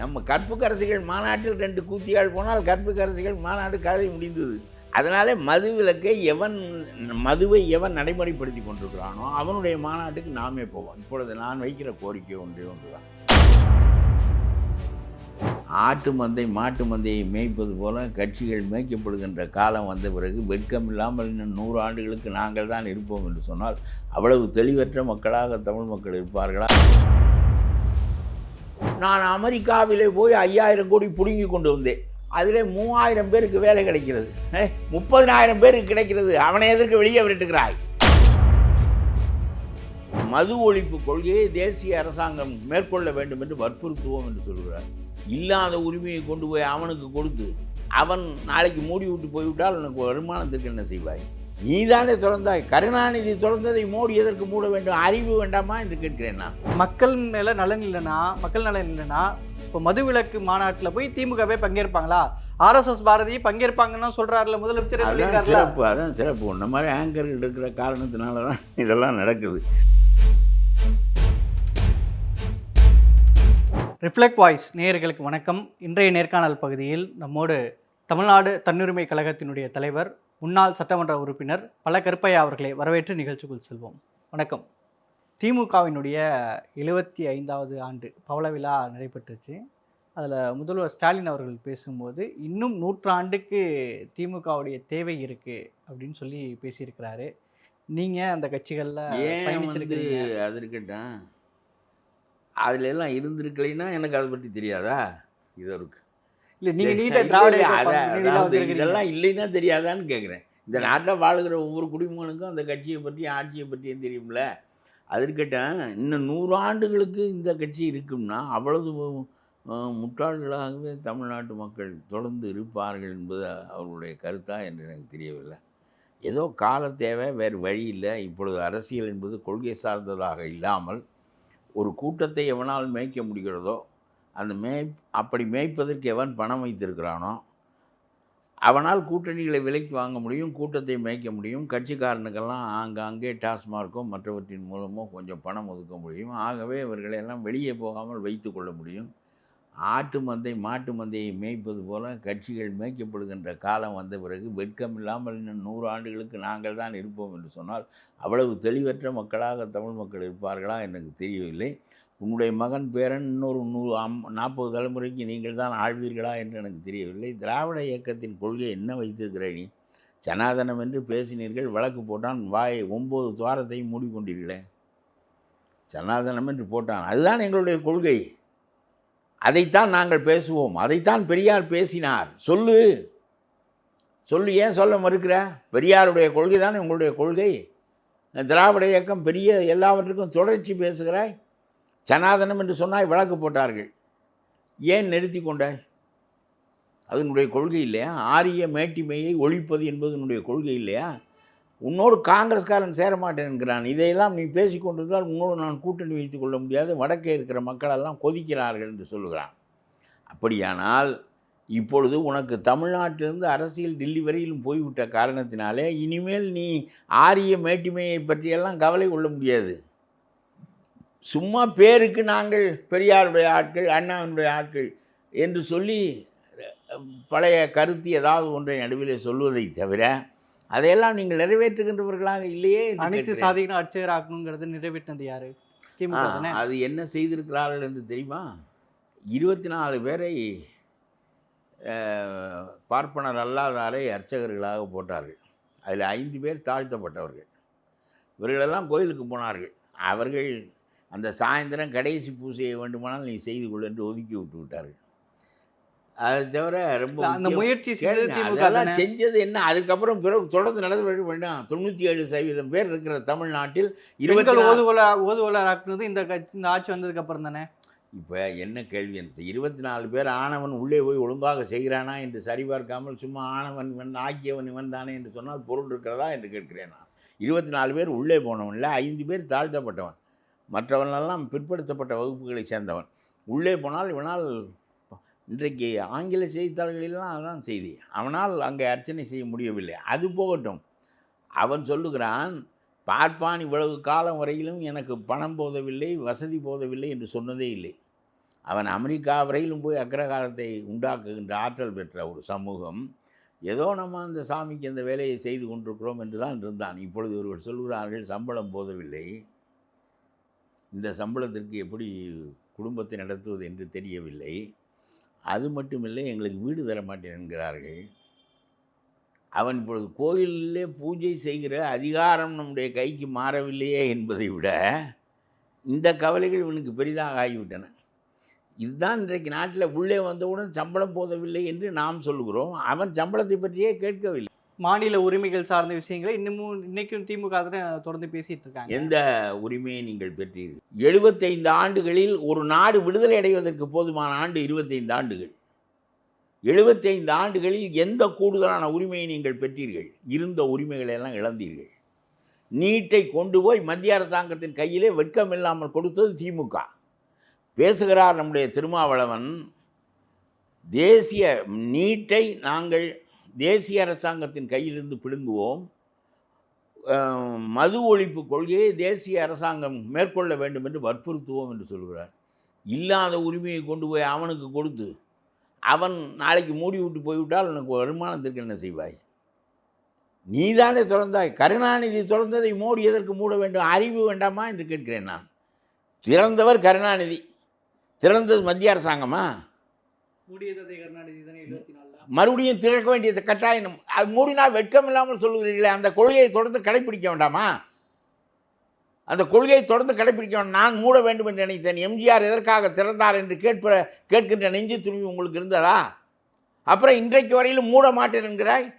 நம்ம கற்புக்கரசிகள் மாநாட்டில் ரெண்டு கூத்தியாள் போனால் கற்புக்கரசிகள் மாநாடு கதை முடிந்தது. அதனாலே மது விலக்கை எவன் மதுவை எவன் நடைமுறைப்படுத்தி கொண்டிருக்கிறானோ அவனுடைய மாநாட்டுக்கு நாமே போவோம். இப்பொழுது நான் வைக்கிற கோரிக்கை ஒன்றே ஒன்று தான் ஆட்டு மந்தை மாட்டு மந்தையை மேய்ப்பது போல கட்சிகள் மேய்க்கப்படுகின்ற காலம் வந்த பிறகு வெட்கம் இல்லாமல் இன்னும் நூறு ஆண்டுகளுக்கு நாங்கள் தான் இருப்போம் என்று சொன்னால் அவ்வளவு தெளிவற்ற மக்களாக தமிழ் மக்கள் இருப்பார்களா? நான் அமெரிக்காவிலே போய் ஐயாயிரம் கோடி பிடுங்கி கொண்டு வந்தேன். அதிலே மூவாயிரம் பேருக்கு வேலை கிடைக்கிறது. முப்பதினாயிரம் பேருக்கு கிடைக்கிறது. அவனை எதற்கு வெளியே விட்டுக்கிறாய் மது ஒழிப்பு கொள்கையை தேசிய அரசாங்கம் மேற்கொள்ள வேண்டும் என்று வற்புறுத்துவோம் என்று சொல்கிறார். இல்லாத உரிமையை கொண்டு போய் அவனுக்கு கொடுத்து அவன் நாளைக்கு மூடி விட்டு போய்விட்டால் உனக்கு வருமானத்துக்கு என்ன செய்வாய்? நீதானே திறந்தாய். கருணாநிதி திறந்ததை மோடி எதற்கு மூட வேண்டும்? அறிவு வேண்டாமா என்று கேட்கிறேன் நான். மக்கள் மேல நலன் இல்லைன்னா மக்கள் நலன் இல்லைன்னா இப்போ மதுவிலக்கு மாநாட்டில் போய் திமுகவே பங்கேற்பாங்களா? ஆர்எஸ்எஸ் பாரதி பங்கேற்பாங்கன்னு சொல்றாருல முதலமைச்சர் அதான் சிறப்பு அதான் சிறப்பு. இந்த மாதிரி ஆங்கர்கள் இருக்கிற காரணத்தினால தான் இதெல்லாம் நடக்குது. ரிஃப்ளெக்ட் வாய்ஸ் நேயர்களுக்கு வணக்கம். இன்றைய நேர்காணல் பகுதியில் நம்மோடு தமிழ்நாடு தன்னுரிமை கழகத்தினுடைய தலைவர் முன்னாள் சட்டமன்ற உறுப்பினர் பல கருப்பையா அவர்களை வரவேற்று நிகழ்ச்சிக்குள் செல்வோம். வணக்கம். திமுகவினுடைய எழுபத்தி ஐந்தாவது ஆண்டு பவள விழா நடைபெற்றுச்சு. அதில் முதல்வர் ஸ்டாலின் அவர்கள் பேசும்போது இன்னும் நூற்றாண்டுக்கு திமுகவுடைய தேவை இருக்குது அப்படின்னு சொல்லி பேசியிருக்கிறாரு. நீங்கள் அந்த கட்சிகளில் அது இருக்கட்டும். அதுல எல்லாம் இருந்திருக்கலைன்னா எனக்கு அதை பற்றி தெரியாதா? இது இருக்கு. இல்லை நீங்கள் திராவிட. இதெல்லாம் இல்லைன்னா தெரியாதான்னு கேட்குறேன் இந்த நாட்டில் வாழுகிற ஒவ்வொரு குடிமகனுக்கும் அந்த கட்சியை பற்றியும் ஆட்சியை பற்றியும் தெரியும்ல? அது இருக்கட்டும் இன்னும் நூறு ஆண்டுகளுக்கு இந்த கட்சி இருக்கும்னா அவ்வளவு முட்டாள்களாகவே தமிழ்நாட்டு மக்கள் தொடர்ந்து இருப்பார்கள் என்பது அவர்களுடைய கருத்தா என்று எனக்கு தெரியவில்லை. ஏதோ கால தேவை வேறு வழி இல்லை. இப்பொழுது அரசியல் என்பது கொள்கை சார்ந்ததாக இல்லாமல் ஒரு கூட்டத்தை எவனால் மேய்க்க முடிகிறதோ அந்த மேய் அப்படி மேய்ப்பதற்கு எவன் பணம் வைத்திருக்கிறானோ அவனால் கூட்டணிகளை விலைக்கு வாங்க முடியும் கூட்டத்தை மேய்க்க முடியும். கட்சிக்காரனுக்கெல்லாம் ஆங்காங்கே டாஸ்மார்க்கோ மற்றவற்றின் மூலமோ கொஞ்சம் பணம் ஒதுக்க முடியும். ஆகவே இவர்களை எல்லாம் வெளியே போகாமல் வைத்து கொள்ள முடியும். ஆட்டு மந்தை மாட்டு மந்தையை மேய்ப்பது போல கட்சிகள் மேய்க்கப்படுகின்ற காலம் வந்த பிறகு வெட்கம் இல்லாமல் இன்னும் நூறு ஆண்டுகளுக்கு நாங்கள் தான் இருப்போம் என்று சொன்னால் அவ்வளவு தெளிவற்ற மக்களாக தமிழ் மக்கள் இருப்பார்களா? எனக்கு தெரியவில்லை. உன்னுடைய மகன் பேரன் இன்னொரு நூறு அம் நாற்பது தலைமுறைக்கு நீங்கள் தான் ஆழ்வீர்களா என்று எனக்கு தெரியவில்லை. திராவிட இயக்கத்தின் கொள்கை என்ன வைத்திருக்கிற நீ? சனாதனம் என்று பேசினீர்கள் வழக்கு போட்டான் வாயை ஒம்பது துவாரத்தையும் மூடிக்கொண்டீர்களே. சனாதனம் என்று போட்டான். அதுதான் எங்களுடைய கொள்கை. அதைத்தான் நாங்கள் பேசுவோம். அதைத்தான் பெரியார் பேசினார். சொல்லு. சொல்லு ஏன் சொல்ல மறுக்கிற? பெரியாருடைய கொள்கை தானே உங்களுடைய கொள்கை? திராவிட இயக்கம் பெரிய எல்லாவற்றுக்கும் தொடர்ச்சி பேசுகிறாய்? சனாதனம் என்று சொன்னால் வழக்கு போட்டார்கள். ஏன் நிறுத்தி கொண்டாய்? அதனுடைய கொள்கை இல்லையா? ஆரிய மேட்டிமையை ஒழிப்பது என்பது உன்னுடைய கொள்கை இல்லையா? உன்னோடு காங்கிரஸ்காரன் சேரமாட்டேன் என்கிறான். இதையெல்லாம் நீ பேசிக் கொண்டிருந்தால் உன்னோடு நான் கூட்டணி வைத்துக் கொள்ள முடியாது. வடக்கே இருக்கிற மக்களெல்லாம் கொதிக்கிறார்கள் என்று சொல்லுகிறான். அப்படியானால் இப்பொழுது உனக்கு தமிழ்நாட்டிலிருந்து அரசியல் டில்லி வரையிலும் போய்விட்ட காரணத்தினாலே இனிமேல் நீ ஆரிய மேட்டிமையை பற்றியெல்லாம் கவலை கொள்ள முடியாது. சும்மா பேருக்கு நாங்கள் பெரியாருடைய ஆட்கள் அண்ணாவினுடைய ஆட்கள் என்று சொல்லி பழைய கருத்து ஏதாவது ஒன்றை நடுவிலே சொல்வதை தவிர அதையெல்லாம் நீங்கள் நிறைவேற்றுகின்றவர்களாக இல்லையே அனைத்து. சாதிகளும் அர்ச்சகர் ஆக்கணுங்கிறது நிறைவேற்றினது யாரு? அது என்ன செய்திருக்கிறார்கள் என்று தெரியுமா? இருபத்தி நாலு பேரை பார்ப்பனர் அல்லாதாரை அர்ச்சகர்களாக போட்டார்கள். அதில் ஐந்து பேர் தாழ்த்தப்பட்டவர்கள். இவர்களெல்லாம் கோயிலுக்கு போனார்கள். அவர்கள் அந்த சாயந்தரம் கடைசி பூஜையை வேண்டுமானால் நீ செய்து கொள் என்று ஒதுக்கி விட்டு விட்டார்கள். அதை தவிர ரொம்ப அந்த முயற்சி அதெல்லாம் செஞ்சது என்ன? அதுக்கப்புறம் பிறகு தொடர்ந்து நடந்து வேண்டாம் தொண்ணூற்றி ஏழு சதவீதம் பேர் இருக்கிற தமிழ்நாட்டில் இருபத்தி ஓதுவலா ஓதுவலர் ஆக்குனது இந்த கட்சி இந்த ஆட்சி வந்ததுக்கு அப்புறம் தானே? இப்போ என்ன கேள்வி என்ன இருபத்தி நாலு பேர் ஆணவன் உள்ளே போய் ஒழுங்காக செய்கிறானா என்று சரிபார்க்காமல் சும்மா ஆணவன் இவன் ஆக்கியவன் இவன் தானே என்று சொன்னால் பொருள் இருக்கிறதா என்று கேட்கிறேன் நான். இருபத்தி நாலு பேர் உள்ளே போனவன்ல ஐந்து பேர் தாழ்த்தப்பட்டவன். மற்றவனெல்லாம் பிற்படுத்தப்பட்ட வகுப்புகளை சேர்ந்தவன். உள்ளே போனால் இவனால் இன்றைக்கு ஆங்கில செய்தித்தாள்களிலாம் அதான் செய்தி. அவனால் அங்கே அர்ச்சனை செய்ய முடியவில்லை. அது போகட்டும். அவன் சொல்லுகிறான் பார்ப்பான் இவ்வளவு காலம் வரையிலும் எனக்கு பணம் போதவில்லை வசதி போதவில்லை என்று சொன்னதே இல்லை. அவன் அமெரிக்கா வரையிலும் போய் அக்ரகாரத்தை உண்டாக்குகின்ற ஆற்றல் பெற்ற ஒரு சமூகம். ஏதோ நம்ம அந்த சாமிக்கு அந்த வேலையை செய்து கொண்டிருக்கிறோம் என்று தான் இருந்தான். இப்பொழுது இவர்கள் சொல்கிறார்கள் சம்பளம் போதவில்லை. இந்த சம்பளத்திற்கு எப்படி குடும்பத்தை நடத்துவது என்று தெரியவில்லை. அது மட்டுமில்லை எங்களுக்கு வீடு தர மாட்டேன் என்கிறார்கள் அவன் இப்பொழுது கோயிலிலே பூஜை செய்கிற அதிகாரம் நம்முடைய கைக்கு மாறவில்லையே என்பதை விட இந்த கவலைகள் இவனுக்கு பெரிதாக ஆகிவிட்டன. இதுதான் இன்றைக்கு நாட்டில் உள்ளே வந்தவுடன் சம்பளம் போதவில்லை என்று நாம் சொல்லுகிறோம் அவன் சம்பளத்தை பற்றியே கேட்கவில்லை. மாநில உரிமைகள் சார்ந்த விஷயங்களை இன்னமும் இன்னைக்கும் திமுக தொடர்ந்து பேசிட்டு இருக்காங்க. எந்த உரிமையை நீங்கள் பெற்றீர்கள்? எழுபத்தைந்து ஆண்டுகளில் ஒரு நாடு விடுதலை அடைவதற்கு போதுமான ஆண்டு இருபத்தைந்து ஆண்டுகள். எழுபத்தைந்து ஆண்டுகளில் எந்த கூடுதலான உரிமையை நீங்கள் பெற்றீர்கள்? இருந்த உரிமைகளை எல்லாம் இழந்தீர்கள். நீட்டை கொண்டு போய் மத்திய அரசாங்கத்தின் கையிலே வெட்கம் இல்லாமல் கொடுத்தது திமுக. பேசுகிறார் நம்முடைய திருமாவளவன் தேசிய நீட்டை நாங்கள் தேசிய அரசாங்கத்தின் கையிலிருந்து பிடுங்குவோம். மது ஒழிப்பு கொள்கையை தேசிய அரசாங்கம் மேற்கொள்ள வேண்டும் என்று வற்புறுத்துவோம் என்று சொல்கிறார். இல்லாத உரிமையை கொண்டு போய் அவனுக்கு கொடுத்து அவன் நாளைக்கு மூடி விட்டு போய்விட்டால் உனக்கு வருமானத்திற்கு என்ன செய்வாய்? நீதானே திறந்தாய். கருணாநிதி திறந்ததை மோடி எதற்கு மூட வேண்டும்? அறிவு வேண்டாமா என்று கேட்கிறேன் நான். திறந்தவர் கருணாநிதி. திறந்தது மத்திய அரசாங்கமா? கருணாநிதி தானே மறுபடியும் திறக்க வேண்டியது கட்டாயம். அது மூடினால் வெட்கம் இல்லாமல் சொல்லுகிறீர்களே அந்த கொள்கையை தொடர்ந்து கடைப்பிடிக்க வேண்டாமா? அந்த கொள்கையை தொடர்ந்து கடைப்பிடிக்க வேண்டாம். நான் மூட வேண்டும் என்று நினைத்தேன். எம்ஜிஆர் எதற்காக திறந்தார் என்று கேட்ப கேட்கின்ற நெஞ்சு துணிவு உங்களுக்கு இருந்ததா? அப்புறம் இன்றைக்கு வரையிலும் மூட மாட்டேன் என்கிறாய்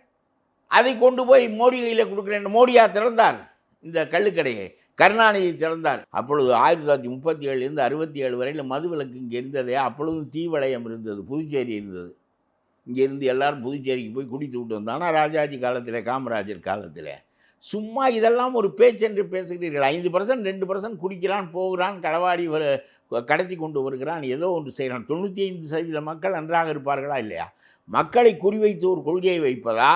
அதை கொண்டு போய் மோடி கையில் கொடுக்குறேன் மோடியா திறந்தார்? இந்த கள்ளுக்கடையை. கருணாநிதி திறந்தார். அப்பொழுது ஆயிரத்தி தொள்ளாயிரத்தி முப்பத்தி ஏழுலேருந்து அறுபத்தி ஏழு வரையில் மதுவிலக்கு இங்கே இருந்ததே அப்பொழுதும் தீவளையம் இருந்தது புதுச்சேரி இருந்தது. இங்கேருந்து எல்லாரும் புதுச்சேரிக்கு போய் குடித்து விட்டு வந்தோம் ஆனால் ராஜாஜி காலத்தில் காமராஜர் காலத்தில் சும்மா இதெல்லாம் ஒரு பேச்சென்று பேசுகிறீர்கள். ஐந்து பர்சன்ட் ரெண்டு பர்சன்ட் குடிக்கிறான் போகிறான் களவாடி வர கடத்தி கொண்டு வருகிறான் ஏதோ ஒன்று செய்கிறான். தொண்ணூற்றி ஐந்து சதவீத மக்கள் நன்றாக இருப்பார்களா இல்லையா? மக்களை குறிவைத்து ஒரு கொள்கையை வைப்பதா?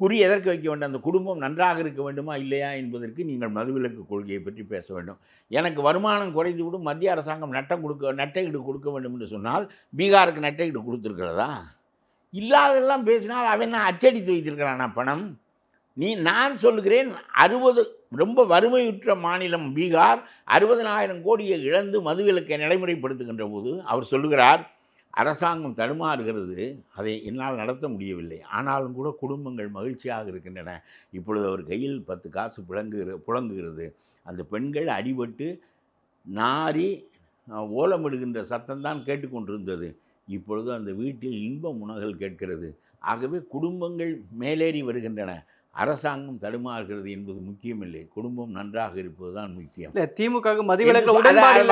குறி எதற்கு வைக்க வேண்டும்? அந்த குடும்பம் நன்றாக இருக்க வேண்டுமா இல்லையா என்பதற்கு நீங்கள் மதுவிலக்கு கொள்கையை பற்றி பேச வேண்டும். எனக்கு வருமானம் குறைந்து விடும் மத்திய அரசாங்கம் நட்டம் கொடுக்க நட்டையீடு கொடுக்க வேண்டும் என்று சொன்னால் பீகாருக்கு நட்டையீடு கொடுத்துருக்கிறதா? இல்லாதெல்லாம் பேசினால் அவன் என்ன அச்சடித்து வைத்திருக்கிறானா பணம்? நீ நான் சொல்லுகிறேன் அறுபது ரொம்ப வறுமையுற்ற மாநிலம் பீகார் அறுபதனாயிரம் கோடியை இழந்து மதுவிலக்கை நடைமுறைப்படுத்துகின்ற போது அவர் சொல்லுகிறார் அரசாங்கம் தடுமாறுகிறது. அதை என்னால் நடத்த முடியவில்லை. ஆனாலும் கூட குடும்பங்கள் மகிழ்ச்சியாக இருக்கின்றன. இப்பொழுது அவர் கையில் பத்து காசு புழங்குகிற புழங்குகிறது. அந்த பெண்கள் அடிபட்டு நாரி ஓலமிடுகின்ற சத்தம்தான் கேட்டுக்கொண்டிருந்தது. இப்பொழுது அந்த வீட்டில் இன்ப உணகல் கேட்கிறது. ஆகவே குடும்பங்கள் மேலேறி வருகின்றன. அரசாங்கம் தடுமாறுகிறது என்பது முக்கியமில்லை. குடும்பம் நன்றாக இருப்பதுதான் முக்கியம். இல்ல திமுக மதுவிலக்கு உடன்பாடு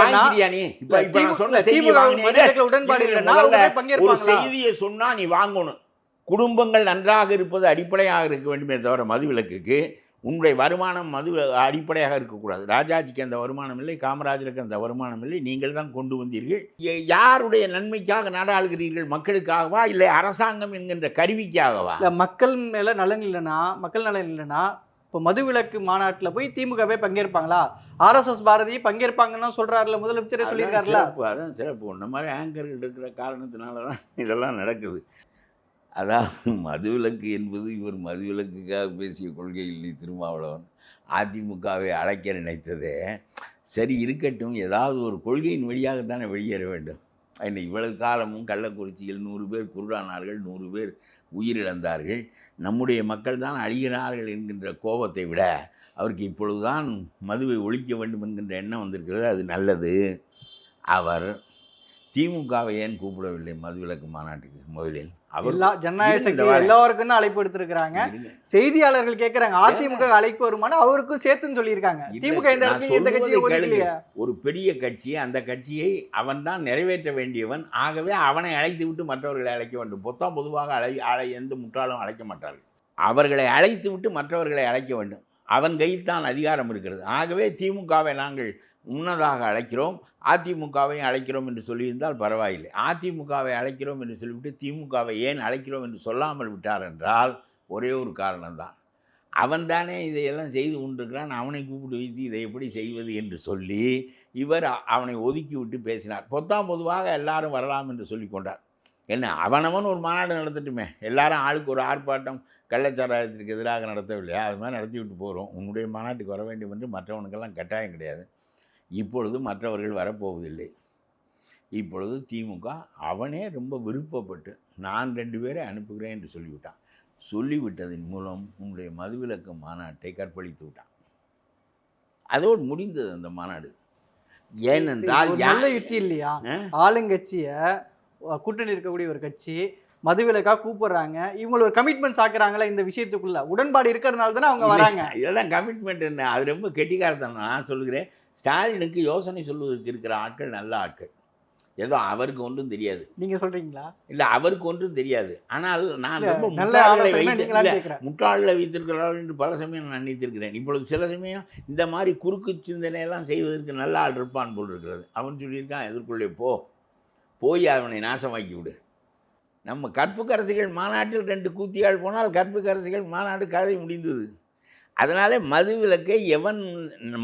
உடன்பாடு ஒரு செய்தியை சொன்னா நீ வாங்கணும். குடும்பங்கள் நன்றாக இருப்பது அடிப்படையாக இருக்க வேண்டுமே தவிர மதுவிலக்குக்கு உன்னுடைய வருமானம் மது அடிப்படையாக இருக்கக்கூடாது. ராஜாஜிக்கு அந்த வருமானம் இல்லை காமராஜருக்கு அந்த வருமானம் இல்லை. நீங்கள் தான் கொண்டு வந்தீர்கள். யாருடைய நன்மைக்காக நாடாளுகிறீர்கள்? மக்களுக்காகவா இல்லை அரசாங்கம் என்கின்ற கருவிக்காகவா? இல்ல மக்கள் மேல நலன் இல்லைன்னா மக்கள் நலன் இல்லைன்னா இப்போ மதுவிலக்கு மாநாட்டுல போய் திமுகவே பங்கேற்பாங்களா? ஆர்எஸ்எஸ் பாரதி பங்கேற்பாங்கன்னு சொல்றாருல முதலமைச்சரே சொல்லியிருக்காருல. சிறப்பு அதான் சிறப்பு. இந்த மாதிரி ஆங்கர்கள் இருக்கிற காரணத்தினால தான் இதெல்லாம் நடக்குது. அதாவது மதுவிலக்கு என்பது இவர் மதுவிலக்குக்காக பேசிய கொள்கை இல்லை திருமாவளவன் அதிமுகவை அழைக்க நினைத்ததே. சரி இருக்கட்டும். ஏதாவது ஒரு கொள்கையின் வழியாகத்தானே வெளியேற வேண்டும். என்ன இவ்வளவு காலமும் கள்ளக்குறிச்சியில் நூறு பேர் குருடானார்கள் நூறு பேர் உயிரிழந்தார்கள். நம்முடைய மக்கள் தான் அழிகிறார்கள் என்கின்ற கோபத்தை விட அவருக்கு இப்பொழுதுதான் மதுவை ஒழிக்க வேண்டும் என்கின்ற எண்ணம் வந்திருக்கிறது. அது நல்லது. அவர் திமுகவை ஏன் கூப்பிடவில்லை மதுவிலக்கு மாநாட்டுக்கு முதலில்? எல்லா ஜனநாயக சக்தி. எல்லாருக்கும் தான் அழைப்பு எடுத்திருக்கிறாங்க. செய்தியாளர்கள் கேக்குறாங்க அதிமுக அழைப்பு வருமானா அவருக்கும் சேர்த்துன்னு சொல்லியிருக்காங்க. திமுக இந்த இடத்துல இந்த கட்சியை ஒரு பெரிய கட்சி அந்த கட்சியை அவன்தான் நிறைவேற்ற வேண்டியவன். ஆகவே அவனை அழைத்து விட்டு மற்றவர்களை அழைக்க வேண்டும். பொத்தாம் பொதுவாக அழை அழை எந்த முட்டாளும் அழைக்க மாட்டார்கள். அவர்களை அழைத்து விட்டு மற்றவர்களை அழைக்க வேண்டும். அவன் கையில் தான் அதிகாரம் இருக்கிறது. ஆகவே திமுகவை நாங்கள் முன்னதாக அழைக்கிறோம் அதிமுகவை அழைக்கிறோம் என்று சொல்லியிருந்தால் பரவாயில்லை. அதிமுகவை அழைக்கிறோம் என்று சொல்லிவிட்டு திமுகவை ஏன் அழைக்கிறோம் என்று சொல்லாமல் விட்டார் என்றால் ஒரே ஒரு காரணம்தான். அவன் தானே இதையெல்லாம் செய்து கொண்டிருக்கிறான் அவனை கூப்பிட்டு வைத்து இதை எப்படி செய்வது என்று சொல்லி இவர் அவனை ஒதுக்கி விட்டு பேசினார். பொத்தாம் பொதுவாக எல்லாரும் வரலாம் என்று சொல்லி கொண்டார். என்ன அவனவன் ஒரு மாநாடு நடத்தட்டுமே? எல்லாரும் ஆளுக்கு ஒரு ஆர்ப்பாட்டம் கள்ளச்சாராயத்திற்கு எதிராக நடத்தவில்லையா? அது மாதிரி நடத்தி விட்டு போகிறோம் உன்னுடைய மாநாட்டுக்கு வர வேண்டும் என்று மற்றவனுக்கெல்லாம் கட்டாயம் கிடையாது. இப்பொழுது மற்றவர்கள் வரப்போவதில்லை. இப்பொழுது திமுக அவனே ரொம்ப விருப்பப்பட்டு நான் ரெண்டு பேரை அனுப்புகிறேன் என்று சொல்லிவிட்டான். சொல்லிவிட்டதன் மூலம் உன்னுடைய மதுவிலக்கு மாநாட்டை கற்பழித்து விட்டான். அதோடு முடிந்தது அந்த மாநாடு. ஏனென்றால் நல்ல யுக்தி இல்லையா? ஆளுங்கட்சிய கூட்டணி இருக்கக்கூடிய ஒரு கட்சி மதுவிலக்கா கூப்பிடுறாங்க. இவங்க ஒரு கமிட்மெண்ட்ஸ் ஆக்குறாங்களா இந்த விஷயத்துக்குள்ள. உடன்பாடு இருக்கிறதுனால தானே அவங்க வராங்க. இதெல்லாம் கமிட்மெண்ட் என்ன? அது ரொம்ப கெட்டிக்காரத்தனம். நான் சொல்லுகிறேன் ஸ்டாலினுக்கு யோசனை சொல்வதற்கு இருக்கிற ஆட்கள் நல்ல ஆட்கள். ஏதோ அவருக்கு ஒன்றும் தெரியாது. நீங்க சொல்றீங்களா? இல்லை அவருக்கு ஒன்றும் தெரியாது. ஆனால் நான் ரொம்ப ஆலோசனை வைத்து முட்டாளில் வைத்திருக்கிறார்கள் என்று பல சமயம் நான் நினைத்திருக்கிறேன். இப்பொழுது சில சமயம் இந்த மாதிரி குறுக்கு சிந்தனையெல்லாம் செய்வதற்கு நல்ல ஆள் இருப்பான் போல் இருக்கிறது. அவன் சொல்லியிருக்கான் எதிர்கொள்ளே போ. போய் அவனை நாசமாக்கி விடு. நம்ம கற்புக்கரசிகள் மாநாட்டில் ரெண்டு கூத்தியாள் போனால் கற்புக்கரசிகள் மாநாடு கதை முடிந்தது. அதனாலே மது விலக்கை எவன்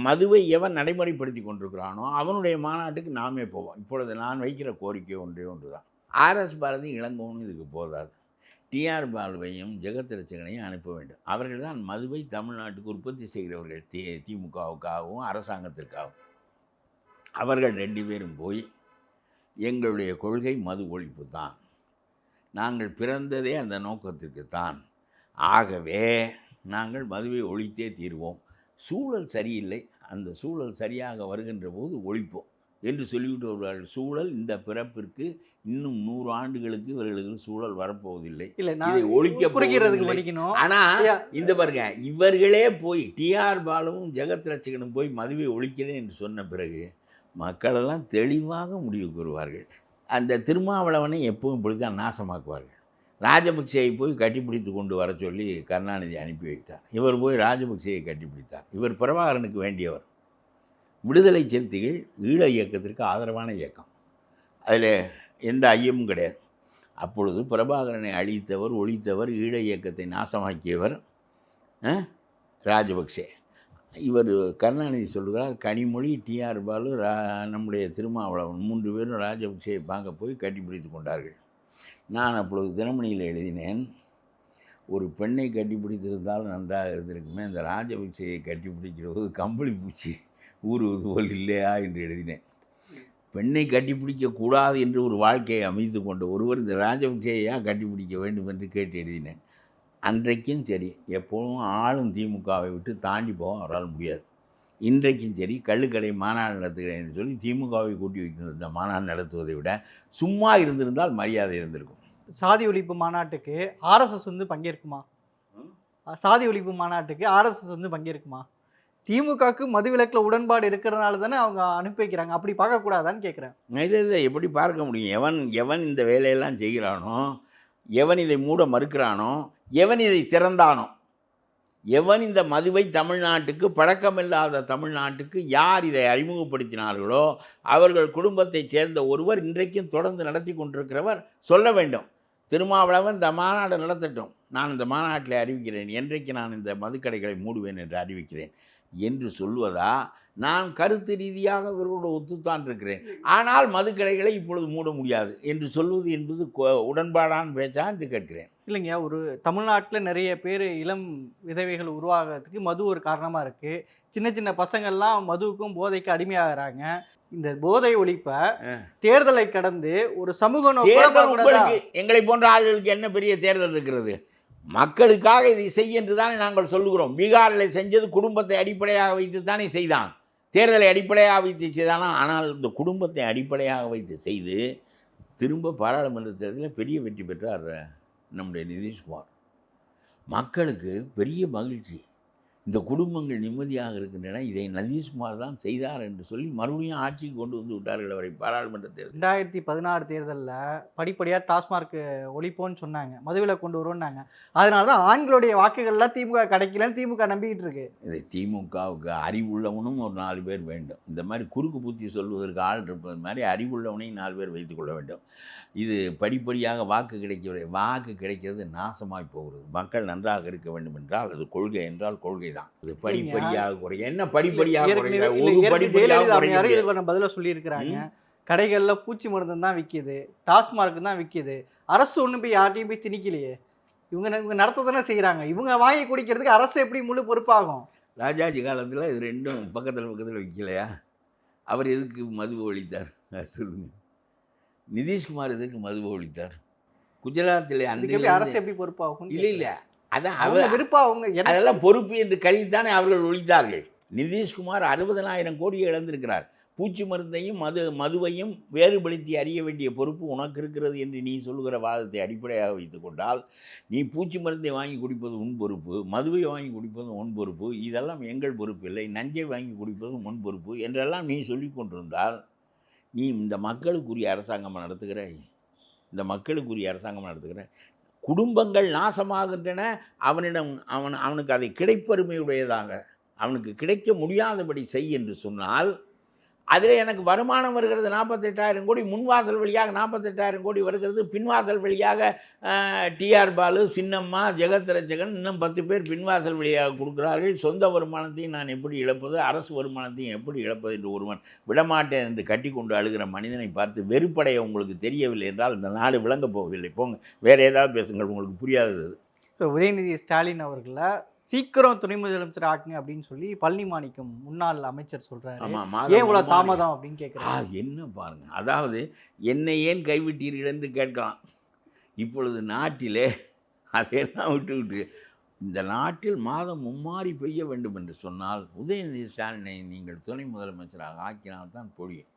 மதுவை எவன் நடைமுறைப்படுத்தி கொண்டிருக்கிறானோ அவனுடைய மாநாட்டுக்கு நாமே போவோம். இப்பொழுது நான் வைக்கிற கோரிக்கை ஒன்றே ஒன்று தான் ஆர்எஸ் பாரதி இளங்கோன்னு இதுக்கு போதாது. டிஆர் பாலுவையும் ஜெகத் ரச்சகனையும் அனுப்ப வேண்டும். அவர்கள் தான் மதுவை தமிழ்நாட்டுக்கு உற்பத்தி செய்கிறவர்கள். தி திமுகவுக்காகவும் அரசாங்கத்திற்காகவும். அவர்கள் ரெண்டு பேரும் போய் எங்களுடைய கொள்கை மது ஒழிப்பு தான். நாங்கள் பிறந்ததே அந்த நோக்கத்திற்கு தான். ஆகவே நாங்கள் மதுவை ஒழித்தே தீர்வோம். சூழல் சரியில்லை. அந்த சூழல் சரியாக வருகின்ற போது ஒழிப்போம் என்று சொல்லிவிட்டு வருவார்கள் சூழல் இந்த பிறப்பிற்கு இன்னும் நூறு ஆண்டுகளுக்கு இவர்களுக்கு சூழல் வரப்போவதில்லை. இல்ல இதை ஒழிக்க குறிக்கிறதுக்கு. படிக்கணும் ஆனா ஐயா, இந்த பாருங்க இவர்களே போய் டிஆர் பாலுவும் ஜெகத் ரட்சகனும் போய் மதுவை ஒழிக்கிறேன் என்று சொன்ன பிறகு மக்களெல்லாம் தெளிவாக முடிவு கூறுவார்கள். அந்த திருமாவளவனை எப்பவும் இப்படி தான் நாசமாக்குவார்கள். ராஜபக்சேயை போய் கட்டிப்பிடித்து கொண்டு வர சொல்லி கருணாநிதி அனுப்பி வைத்தார். இவர் போய் ராஜபக்சேயை கட்டிப்பிடித்தார். இவர் பிரபாகரனுக்கு வேண்டியவர். விடுதலை சிறுத்தைகள் ஈழ இயக்கத்திற்கு ஆதரவான இயக்கம். அதில் எந்த ஐயமும் கிடையாது. அப்பொழுது பிரபாகரனை அழித்தவர் ஒழித்தவர் ஈழ இயக்கத்தை நாசமாக்கியவர் ராஜபக்சே. இவர் கருணாநிதி சொல்கிறார் கனிமொழி டிஆர் பாலு ரா நம்முடைய திருமாவளவன் மூன்று பேரும் ராஜபக்சேயை பார்க்க போய் கட்டிப்பிடித்து கொண்டார்கள். நான் அப்பொழுது தினமணியில் எழுதினேன் ஒரு பெண்ணை கட்டிப்பிடித்திருந்தால் நன்றாக இருந்திருக்குமே அந்த ராஜபக்சேயை போது கம்பளி பூச்சி ஊறுவது போல் இல்லையா என்று எழுதினேன். பெண்ணை கட்டிப்பிடிக்கக்கூடாது என்று ஒரு வாழ்க்கையை அமைத்து கொண்ட ஒருவர் இந்த ராஜபக்சேயா கட்டிப்பிடிக்க வேண்டும் என்று கேட்டு எழுதினேன். அன்றைக்கும் சரி எப்போதும் ஆளும் திமுகவை விட்டு தாண்டி போக அவரால் முடியாது. இன்றைக்கும் சரி கள்ளுக்கடை மாநாடு நடத்துகிறேன் என்று சொல்லி திமுகவை கூட்டி வைத்திருந்த மாநாடு நடத்துவதை விட சும்மா இருந்திருந்தால் மரியாதை இருந்திருக்கும். சாதி ஒழிப்பு மாநாட்டுக்கு ஆர்எஸ்எஸ் வந்து பங்கேற்குமா? சாதி ஒழிப்பு மாநாட்டுக்கு ஆர்எஸ்எஸ் வந்து பங்கேற்குமா? திமுகவுக்கு மதுவிலக்கில் உடன்பாடு இருக்கிறதுனால தானே அவங்க அனுப்பி வைக்கிறாங்க. அப்படி பார்க்கக்கூடாதான்னு கேட்குறேன் இல்லை இல்லை எப்படி பார்க்க முடியும்? எவன் எவன் இந்த வேலையெல்லாம் செய்கிறானோ எவன் இதை மூட மறுக்கிறானோ எவன் இதை திறந்தானோ? எவன் இந்த மதுவை தமிழ்நாட்டுக்கு பழக்கமில்லாத தமிழ்நாட்டுக்கு யார் இதை அறிமுகப்படுத்தினார்களோ அவர்கள் குடும்பத்தைச் சேர்ந்த ஒருவர் இன்றைக்கும் தொடர்ந்து நடத்தி கொண்டிருக்கிறவர் சொல்ல வேண்டும். திருமாவளவன் இந்த மாநாடு நடத்தட்டும். நான் இந்த மாநாட்டில் அறிவிக்கிறேன். என்றைக்கு நான் இந்த மதுக்கடைகளை மூடுவேன் என்று அறிவிக்கிறேன். என்று சொல்வதா? நான் கருத்து ரீதியாக இவர்களோடு ஒத்துத்தான் இருக்கிறேன் ஆனால் மதுக்கடைகளை இப்பொழுது மூட முடியாது. என்று சொல்வது என்பது உடன்பாடான பேச்சா என்று கேட்கிறேன். இல்லைங்க ஒரு தமிழ்நாட்டில் நிறைய பேர் இளம் விதவைகள் உருவாகிறதுக்கு மது ஒரு காரணமாக இருக்குது சின்ன சின்ன பசங்கள்லாம் மதுவுக்கும் போதைக்கு அடிமையாகிறாங்க. இந்த போதை ஒழிப்பை. தேர்தலை கடந்து ஒரு சமூக? உங்களுக்கு எங்களை போன்ற ஆளுகளுக்கு என்ன பெரிய தேர்தல் இருக்கிறது? மக்களுக்காக இதை செய் என்று தானே நாங்கள் சொல்லுகிறோம். பீகாரில் செஞ்சது குடும்பத்தை அடிப்படையாக வைத்து தானே செய்தான். தேர்தலை அடிப்படையாக வைத்து செய்தானா? ஆனால் இந்த குடும்பத்தை அடிப்படையாக வைத்து செய்து திரும்ப பாராளுமன்ற தேர்தலில் பெரிய வெற்றி பெற்றார் நம்முடைய நிதிஷ்குமார். மக்களுக்கு பெரிய மகிழ்ச்சி. இந்த குடும்பங்கள் நிம்மதியாக இருக்கின்றன இதை நிதிஷ்குமார் தான் செய்தார் என்று சொல்லி மறுபடியும் ஆட்சிக்கு கொண்டு வந்து விட்டார்கள் அவரை பாராளுமன்ற தேர்தல். ரெண்டாயிரத்தி பதினாறு தேர்தலில் படிப்படியாக டாஸ்மார்க் ஒழிப்போன்னு சொன்னாங்க மதுவில கொண்டு வருவோம்னாங்க அதனால தான் ஆண்களுடைய வாக்குகள்லாம் திமுக கிடைக்கலன்னு திமுக நம்பிக்கிட்டு இருக்கு. இதை திமுகவுக்கு அறிவுள்ளவனும் ஒரு நாலு பேர் வேண்டும். இந்த மாதிரி குறுக்கு புத்தி சொல்வதற்கு ஆள் இருப்பது மாதிரி அறிவுள்ளவனையும் நாலு பேர் வைத்துக்கொள்ள வேண்டும். இது படிப்படியாக வாக்கு கிடைக்கவில்லை வாக்கு கிடைக்கிறது நாசமாய் போகிறது. மக்கள் நன்றாக இருக்க வேண்டும் என்றால் அது கொள்கை என்றால் கொள்கை தான் இது படிப்படியாக குறைய என்ன படிப்படியாக ஏற்கனவே- குறைய இல்ல, ஒரு ஏற்கனவே படிப்படியாக ஜெயலலிதா குறைய அம்மையார் முடியாது. இதுக்கு ஒரு பதில சொல்லியிருக்கிறாங்க. கடைகளில் பூச்சி மருந்து தான் விற்கிது டாஸ்மார்க் தான் விற்கிது அரசு ஒன்றும் போய் யார்ட்டையும் போய் திணிக்கலையே. இவங்க இவங்க நடத்த தானே செய்கிறாங்க இவங்க வாங்கி குடிக்கிறதுக்கு அரசு எப்படி முழு பொறுப்பாகும்? ராஜாஜி காலத்தில் இது ரெண்டும் பக்கத்தில் பக்கத்தில் விற்கலையா அவர் எதுக்கு மது ஒழித்தார்? அது சொல்லுங்க. நிதிஷ்குமார் எதுக்கு மது ஒழித்தார்? குஜராத்தில் எப்படி அரசு எப்படி பொறுப்பாகும் இல்லை இல்லை. அதான் அவங்க விருப்பம் அவங்க அதெல்லாம் பொறுப்பு என்று கருதித்தானே அவர்கள் ஒழித்தார்கள். நிதிஷ்குமார் அறுபதனாயிரம் கோடியை இழந்திருக்கிறார். பூச்சி மருந்தையும் மது மதுவையும் வேறுபடுத்தி அறிய வேண்டிய பொறுப்பு உனக்கு இருக்கிறது என்று நீ சொல்லுகிற வாதத்தை அடிப்படையாக வைத்துக்கொண்டால் நீ பூச்சி மருந்தை வாங்கி குடிப்பது உன் பொறுப்பு மதுவை வாங்கி குடிப்பது உன் பொறுப்பு இதெல்லாம் எங்கள் பொறுப்பு இல்லை நஞ்சை வாங்கி குடிப்பதும் உன் பொறுப்பு என்றெல்லாம் நீ சொல்லி கொண்டிருந்தால் நீ இந்த மக்களுக்குரிய அரசாங்கம் நடத்துகிறாய்? இந்த மக்களுக்குரிய அரசாங்கம் நடத்துகிற குடும்பங்கள் நாசமாகின்றன அவனிடம் அவன் அவனுக்கு அதை கிடைப்பருமையுடையதாக அவனுக்கு கிடைக்க முடியாதபடி செய் என்று சொன்னால் அதில் எனக்கு வருமானம் வருகிறது நாற்பத்தெட்டாயிரம் கோடி முன்வாசல் வழியாக நாற்பத்தெட்டாயிரம் கோடி வருகிறது. பின்வாசல் வழியாக டிஆர் பாலு சின்னம்மா ஜெகத் ரச்சகன் இன்னும் பத்து பேர் பின்வாசல் வழியாக கொடுக்குறார்கள். சொந்த வருமானத்தையும் நான் எப்படி இழப்பது அரசு வருமானத்தையும் எப்படி இழப்பது என்று ஒருவன் விடமாட்டேன் என்று கட்டி கொண்டு அழுகிற மனிதனை பார்த்து வெறுப்படைய உங்களுக்கு தெரியவில்லை என்றால் இந்த நாடு விளங்கப் போவதில்லை. போங்க வேறு ஏதாவது பேசுங்கள் உங்களுக்கு புரியாதது. இப்போ உதயநிதி ஸ்டாலின் அவர்களை சீக்கிரம் துணை முதலமைச்சர் ஆக்குங்க அப்படின்னு சொல்லி பழனி மாணிக்கம் முன்னாள் அமைச்சர் சொல்றாரு. ஏன் இவ்வளவு தாமதம் அப்படின்னு கேட்குறாரு என்ன பாருங்க. அதாவது என்னை ஏன் கைவிட்டீர்கள் என்று கேட்கலாம். இப்பொழுது நாட்டிலே அதையெல்லாம் விட்டுவிட்டு இந்த நாட்டில் மாதம் மும்மாறி பெய்ய வேண்டும் என்று சொன்னால் உதயநிதி ஸ்டாலினை நீங்கள் துணை முதலமைச்சராக ஆக்கினால் தான் பொழியும்.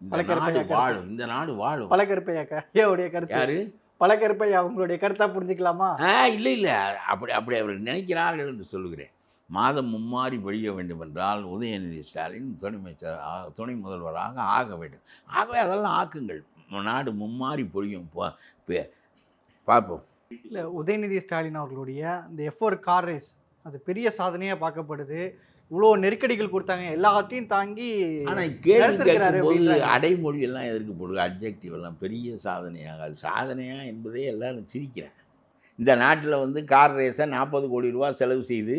இந்த நாடு. வாழும் இந்த நாடு வாழும். பழக்கருப்பையா ஏவுடைய கருத்து? யாரு? பழக்கருப்பையா அவங்களுடைய கருத்தா புரிஞ்சுக்கலாமா? ஆ இல்லை இல்லை. அப்படி அப்படி அவர்கள் நினைக்கிறார்கள் என்று சொல்லுகிறேன். மாதம் மும்மாறி பொழிய வேண்டும் என்றால் உதயநிதி ஸ்டாலின் துணை அமைச்சர் துணை முதல்வராக ஆக வேண்டும். ஆகவே அதெல்லாம் ஆக்குங்கள். நாடு மும்மாறி பொழியும். பார்ப்போம். இல்ல உதயநிதி ஸ்டாலின் அவர்களுடைய இந்த எஃப்ஓர் கார் ரேஸ் அது பெரிய சாதனையா பார்க்கப்படுது. இவ்வளோ நெருக்கடிகள் கொடுத்தாங்க. எல்லாத்தையும் தாங்கி ஆனால் கேள்வி கேட்கும்போது அப்படின்றாங்க. அடைமொழி எல்லாம் எதற்கு போடுது அப்ஜெக்டிவ் எல்லாம் பெரிய சாதனையாக. அது சாதனையா என்பதே எல்லாரும் சிரிக்கிறேன். இந்த நாட்டில் வந்து கார் ரேஸை நாற்பது கோடி ரூபா செலவு செய்து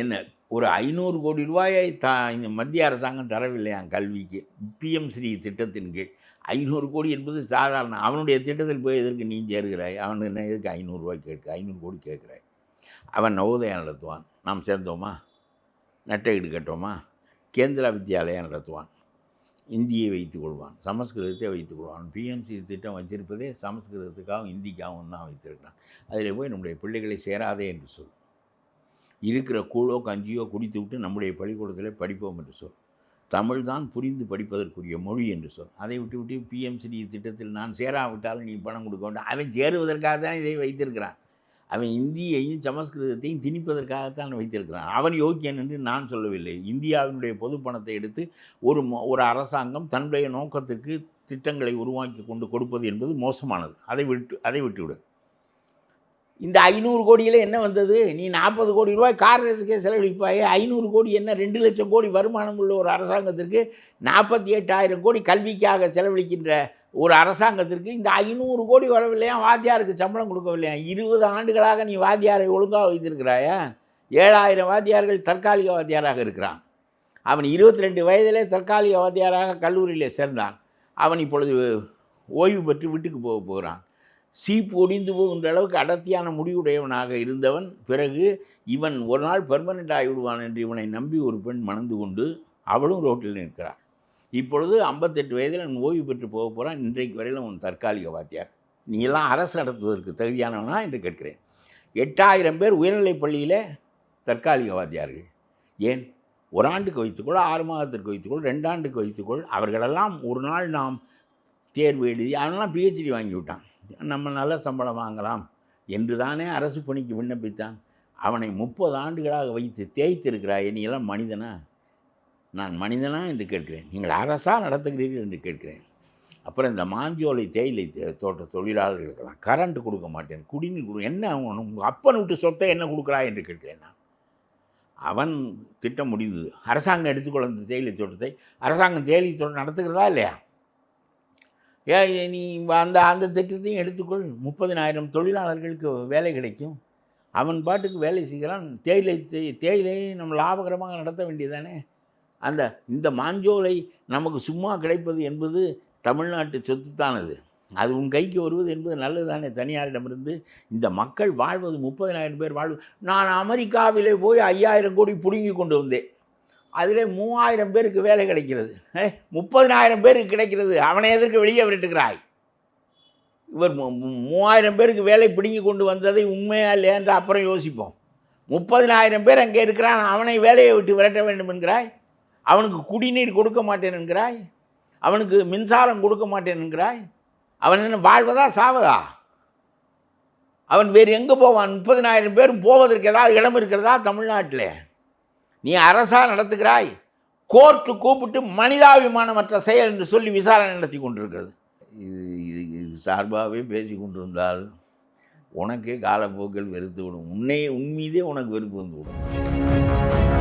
என்ன ஒரு ஐநூறு கோடி ரூபாயை த இந்த மத்திய அரசாங்கம் தரவில்லையாம் கல்விக்கு? பிஎம் ஸ்ரீ திட்டத்தின் கீழ். ஐநூறு கோடி என்பது சாதாரண. அவனுடைய திட்டத்தில் போய் எதற்கு நீ சேருகிறாய்? அவன் என்ன எதுக்கு ஐநூறுரூவாய் கேட்க ஐநூறு கோடி கேட்குறாய்? அவன் நவோதயம் நடத்துவான். நாம் சேர்ந்தோமா? நெட்டையீடு கட்டோமா கேந்திரா வித்யாலயம் நடத்துவான். இந்தியை வைத்து கொள்வான். சமஸ்கிருதத்தை வைத்து கொள்வான். பிஎம்சி திட்டம் வச்சிருப்பதே சமஸ்கிருதத்துக்காகவும் இந்திக்காகவும் தான் வைத்திருக்கிறான். அதில் போய் நம்முடைய பிள்ளைகளை சேராதே என்று சொல். இருக்கிற கூழோ கஞ்சியோ குடித்து விட்டு நம்முடைய பள்ளிக்கூடத்தில் படிப்போம் என்று சொல். தமிழ் தான் புரிந்து படிப்பதற்குரிய மொழி என்று சொல். அதை விட்டு விட்டு பிஎம்சிடி திட்டத்தில் நான் சேராவிட்டாலும் நீ பணம் கொடுக்க வேண்டாம். அவன் சேருவதற்காக தான் இதை வைத்திருக்கிறான். அவன் இந்தியையும் சமஸ்கிருதத்தையும் திணிப்பதற்காகத்தான் வைத்திருக்கிறான். அவன் யோக்கியன் என்று நான் சொல்லவில்லை. இந்தியாவினுடைய பொது பணத்தை எடுத்து ஒரு மோ- ஒரு அரசாங்கம் தன்னுடைய நோக்கத்திற்கு திட்டங்களை உருவாக்கி கொண்டு கொடுப்பது என்பது மோசமானது. அதை விட்டு அதை விட்டுவிடு. இந்த ஐநூறு கோடியில் என்ன வந்தது? நீ நாற்பது கோடி ரூபாய் கார் ரேஸுக்கே செலவழிப்பாயே. ஐநூறு கோடி என்ன? ரெண்டு லட்சம் கோடி வருமானம் உள்ள ஒரு அரசாங்கத்திற்கு நாற்பத்தி எட்டாயிரம் கோடி கல்விக்காக செலவழிக்கின்ற ஒரு அரசாங்கத்திற்கு இந்த ஐநூறு கோடி வரவில்லையா? வாத்தியாருக்கு சம்பளம் கொடுக்கவில்லையா? இருபது ஆண்டுகளாக நீ வாத்தியாரை ஒழுங்காக வைத்திருக்கிறாயா? ஏழாயிரம் வாத்தியார்கள் தற்காலிக வாத்தியாராக இருக்கிறான். அவன் இருபத்தி ரெண்டு வயதிலே தற்காலிக வாத்தியாராக கல்லூரியில் சேர்ந்தான். அவன் இப்பொழுது ஓய்வு பெற்று வீட்டுக்கு போக போகிறான். சீப்பு ஒடிந்து போகின்ற அளவுக்கு அடர்த்தியான முடிவுடையவனாக இருந்தவன் பிறகு இவன் ஒரு நாள் பெர்மனெண்ட் ஆகிவிடுவான் என்று இவனை நம்பி ஒரு பெண் மணந்து கொண்டு அவளும் ரோட்டில் நிற்கிறாள். இப்பொழுது ஐம்பத்தெட்டு வயதில் நான் ஓய்வு பெற்று போக போகிறான். இன்றைக்கு வரையிலும் உன் தற்காலிக வாத்தியார். நீ எல்லாம் அரசு நடத்துவதற்கு தகுதியானவனா? என்று கேட்கிறேன். எட்டாயிரம் பேர் உயர்நிலைப் பள்ளியில் தற்காலிக வாத்தியார்கள். ஏன்? ஒரு ஆண்டுக்கு வைத்துக்கொள் ஆறு மாதத்திற்கு வைத்துக்கொள் ரெண்டாண்டுக்கு வைத்துக்கொள். அவர்களெல்லாம் ஒரு நாள் நாம் தேர்வு எழுதி அவனெல்லாம் பிஹெச்டி வாங்கி விட்டான். நம்ம நல்ல சம்பளம் வாங்கலாம் என்று தானே அரசு பணிக்கு விண்ணப்பித்தான். அவனை முப்பது ஆண்டுகளாக வைத்து தேய்த்திருக்கிறாய் நீ எல்லாம் மனிதனா? நான் மனிதனா என்று கேட்கிறேன். நீங்கள் அரசாக நடத்துகிறீர்கள் என்று கேட்கிறேன். அப்புறம் இந்த மாஞ்சோலை தேயிலை தே- தோட்ட தொழிலாளர்களுக்கெல்லாம் கரண்ட் கொடுக்க மாட்டேன். குடிநீர் கொடு என்ன அவன் உங்கள் அப்பன் விட்டு சொத்தை என்ன கொடுக்குறா என்று கேட்கிறேன் நான். அவன் திட்டம் முடிந்தது. அரசாங்கம் எடுத்துக்கொள்ள இந்த தேயிலை தோட்டத்தை அரசாங்கம் தேயிலை தோட்டம் நடத்துகிறதா இல்லையா? ஏ நீ அந்த அந்த திட்டத்தையும் எடுத்துக்கொள். முப்பதினாயிரம் தொழிலாளர்களுக்கு வேலை கிடைக்கும். அவன் பாட்டுக்கு வேலை செய்கிறான். தேயிலை தே- தேயிலையை நம்ம லாபகரமாக நடத்த வேண்டியதானே அந்த இந்த மாஞ்சோலை நமக்கு சும்மா கிடைப்பது என்பது தமிழ்நாட்டு சொத்துத்தானது. அது உன் கைக்கு வருவது என்பது நல்லதுதானே? தனியாரிடமிருந்து இந்த மக்கள் வாழ்வது முப்பதினாயிரம் பேர் வாழ்வு. நான் அமெரிக்காவிலே போய் ஐயாயிரம் கோடி பிடுங்கி கொண்டு வந்தேன். அதிலே மூவாயிரம் பேருக்கு வேலை கிடைக்கிறது. முப்பதினாயிரம் பேருக்கு கிடைக்கிறது. அவனை எதற்கு வெளியே விரட்டுகிறாய்? இவர் மூவாயிரம் பேருக்கு வேலை பிடுங்கி கொண்டு வந்ததை உண்மையா இல்லையான்ற அப்புறம் யோசிப்போம். முப்பதினாயிரம் பேர் அங்கே இருக்கிறான். அவனை வேலையை விட்டு விரட்ட வேண்டும் என்கிறாய்? அவனுக்கு குடிநீர் கொடுக்க மாட்டேன் என்கிறாய்? அவனுக்கு மின்சாரம் கொடுக்க மாட்டேன் என்கிறாய்? அவன் என்ன வாழ்வதா சாவதா? அவன் வேறு எங்கே போவான்? முப்பதினாயிரம் பேரும் போவதற்கு ஏதாவது இடம் இருக்கிறதா தமிழ்நாட்டில்? நீ அரசா நடத்துகிறாய்? கோர்ட்டு கூப்பிட்டு மனிதாபிமானமற்ற செயல் என்று சொல்லி விசாரணை நடத்தி கொண்டிருக்கிறது. இது இது இது சார்பாகவே பேசி கொண்டிருந்தால் உனக்கே காலப்போக்கில் வெறுத்து விடும். உன்னை உன் மீதே உனக்கு வெறுப்பு வந்து விடும்.